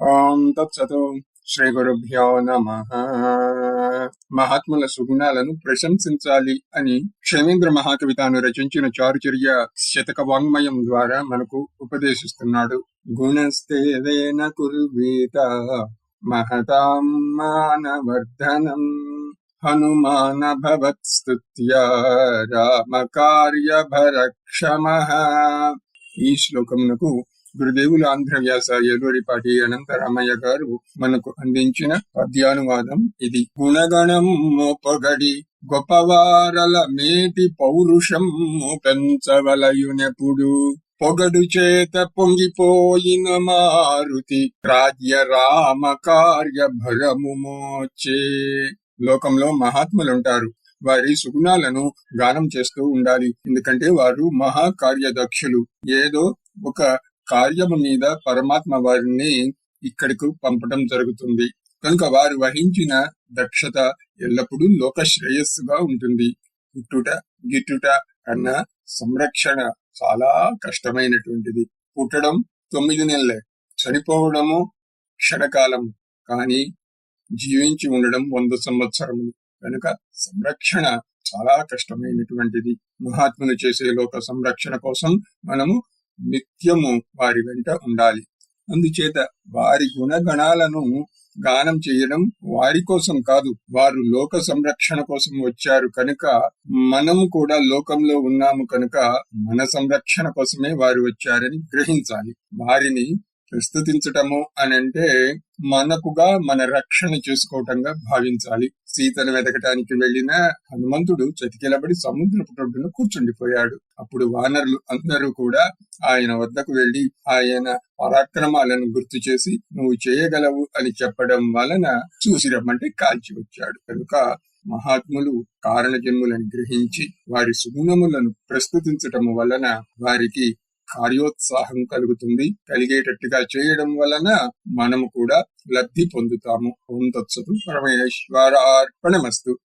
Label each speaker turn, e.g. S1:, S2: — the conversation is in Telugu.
S1: ఓం తత్సతో శ్రీ గురుభ్యో నమ మహాత్ముల సుగుణాలను ప్రశంసించాలి అని క్షేమేంద్ర మహాకవి తాను రచించిన చారుచర్య శతక వాంగ్మయం ద్వారా మనకు ఉపదేశిస్తున్నాడు. గుణస్తేన కుర్వీత మహతాం మానవర్ధనం హనుమాన భవత్స్తుత్య రామ కార్యభరక్షమ ఈ శ్లోకమునకు గురుదేవులు ఆంధ్ర వ్యాస ఏలూరిపాటి అనంతరామయ్య గారు మనకు అందించిన పద్యానువాదం ఇది. గుణగణం పొగడి గొప్పవారల మేటి పౌరుషం పెంచవలయునెప్పుడు పొగడు చేత పొంగిపోయిన మారుతి రాజ్య రామ కార్య భరము మోచే. లోకంలో మహాత్ములుంటారు. వారి సుగుణాలను గానం చేస్తూ ఉండాలి. ఎందుకంటే వారు మహాకార్యదక్షులు ఏదో ఒక కార్యము మీద పరమాత్మ వారిని ఇక్కడికి పంపడం జరుగుతుంది. కనుక వారు వహించిన దక్షత ఎల్లప్పుడూ లోక శ్రేయస్సుగా ఉంటుంది. పుట్టుట గిట్టుట అన్న సంరక్షణ చాలా కష్టమైనటువంటిది. పుట్టడం తొమ్మిది నెలలే. చనిపోవడము క్షణకాలం. కానీ జీవించి ఉండడం వంద సంవత్సరములు. కనుక సంరక్షణ చాలా కష్టమైనటువంటిది. మహాత్ములు చేసే లోక సంరక్షణ కోసం మనము నిత్యము వారి వెంట ఉండాలి. అందుచేత వారి గుణగణాలను గానం చేయడం వారి కోసం కాదు వారు లోక సంరక్షణ కోసం వచ్చారు కనుక మనము కూడా లోకంలో ఉన్నాము కనుక మన సంరక్షణ కోసమే వారు వచ్చారని గ్రహించాలి. వారిని ప్రస్తుతించటము అని అంటే మనకుగా మన రక్షణ చేసుకోవటంగా భావించాలి. సీతను వెతకటానికి వెళ్ళిన హనుమంతుడు చతికిలబడి సముద్రపు టొడ్డున కూర్చుండిపోయాడు. అప్పుడు వానరులు అందరూ కూడా ఆయన వద్దకు వెళ్ళి ఆయన పరాక్రమాలను గుర్తు చేసి నువ్వు చేయగలవు అని చెప్పడం వలన చూసి రమ్మంటే కాల్చి వచ్చాడు. కనుక మహాత్ములు కారణ జన్ములను గ్రహించి వారి సుగుణములను ప్రస్తుతించటము వలన వారికి కార్యోత్సాహం కలుగుతుంది. కలిగేటట్టుగా చేయడం వలన మనము కూడా లబ్ధి పొందుతాము. ఓం తత్సతు పరమేశ్వరార్పణమస్తు.